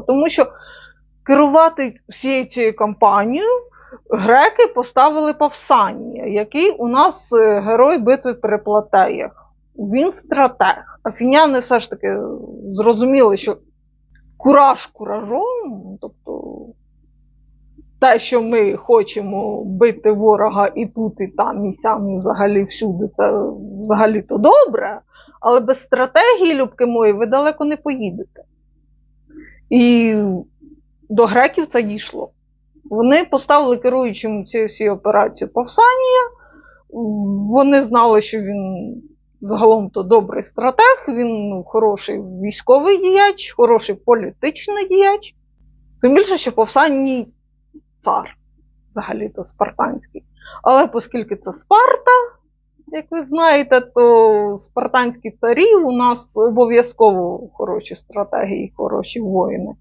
Тому що керувати всією цією кампанією греки поставили Павсанія, який у нас е, герой битви при Платеях. Він стратег. Афіняни все ж таки зрозуміли, що кураж куражом, тобто те, що ми хочемо бити ворога і тут, і там, і сям, і взагалі всюди, це взагалі то добре, але без стратегії, любки мої, ви далеко не поїдете. І до греків це дійшло. Вони поставили керуючим цією всією операцією Павсанія. Вони знали, що він загалом то добрий стратег, він ну, хороший військовий діяч, хороший політичний діяч. Тим більше, що Павсаній цар, взагалі-то спартанський. Але оскільки це Спарта, ви знаєте, то спартанські царі у нас обов'язково хороші стратегії, хороші воїни.